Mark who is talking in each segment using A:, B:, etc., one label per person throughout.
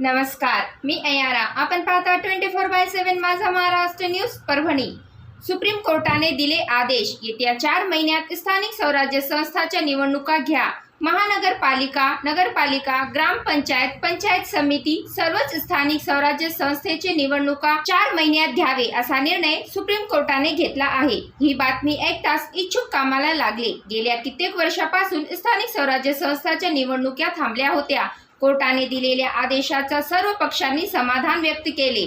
A: नमस्कार मी अयारा. आपण पाहता ट्वेंटी फोर बाय सेवन माझा महाराष्ट्र न्यूज परभणी. सुप्रीम कोर्टाने दिले आदेश. येत्या चार महिन्यात स्थानिक स्वराज्य संस्थाच्या निवडणुका घ्या. महानगरपालिका नगरपालिका ग्रामपंचायत पंचायत समिती सर्वच स्थानिक स्वराज्य संस्थेचे निवडणुका चार महिन्यात घ्यावे असा निर्णय सुप्रीम कोर्टाने घेतला आहे. ही बातमी ऐकताच इच्छुक कामाला लागले. गेल्या कित्येक वर्षापासून स्थानिक स्वराज्य संस्थाच्या निवडणुका थांबल्या होत्या. कोर्टाने दिलेल्या आदेशाचा सर्व पक्षांनी समाधान व्यक्त केले.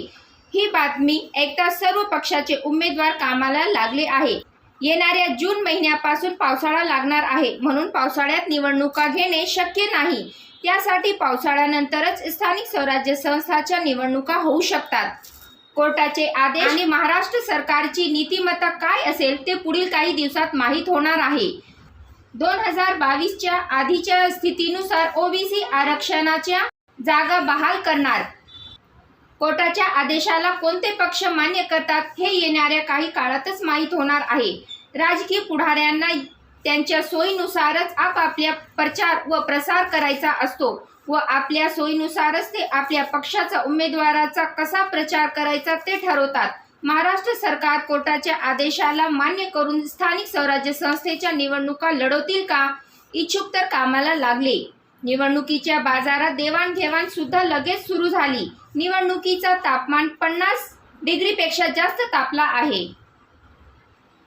A: ही बातमी ऐकता सर्व पक्षाचे उमेदवार कामाला लागले आहे. येणाऱ्या जून महिन्यापासून पावसाळा लागणार आहे म्हणून पावसाळ्यात निवडणुका घेणे शक्य नाही. त्यासाठी पावसाळ्यानंतरच स्थानिक स्वराज्य संस्थाच्या निवडणुका होऊ शकतात. कोर्टाचे आदेश आणि महाराष्ट्र सरकारची नीतिमत्ता काय असेल ते पुढील काही दिवसात माहीत होणार आहे. दोन हजार बावीसच्या आधीच्या स्थितीनुसार ओबीसी आरक्षणाच्या जागा बहाल करणार. कोर्टाच्या आदेशाला कोणते पक्ष मान्य करतात हे येणाऱ्या काही काळातच माहीत होणार आहे. राजकीय पुढाऱ्यांना त्यांच्या सोयीनुसारच आपापल्या प्रचार व प्रसार करायचा असतो व आपल्या सोयीनुसारच ते आपल्या पक्षाचा उमेदवाराचा कसा प्रचार करायचा ते ठरवतात. महाराष्ट्र सरकार कोर्टाच्या आदेशाला मान्य करून स्थानिक स्वराज्य संस्थेच्या निवडणुका लढवतील का? इच्छुक तर कामाला लागले. निवडणुकीच्या बाजारात देवाणघेवाण सुद्धा लगेच सुरू झाली. निवडणुकीचा तापमान पन्नास डिग्रीपेक्षा जास्त तापला आहे.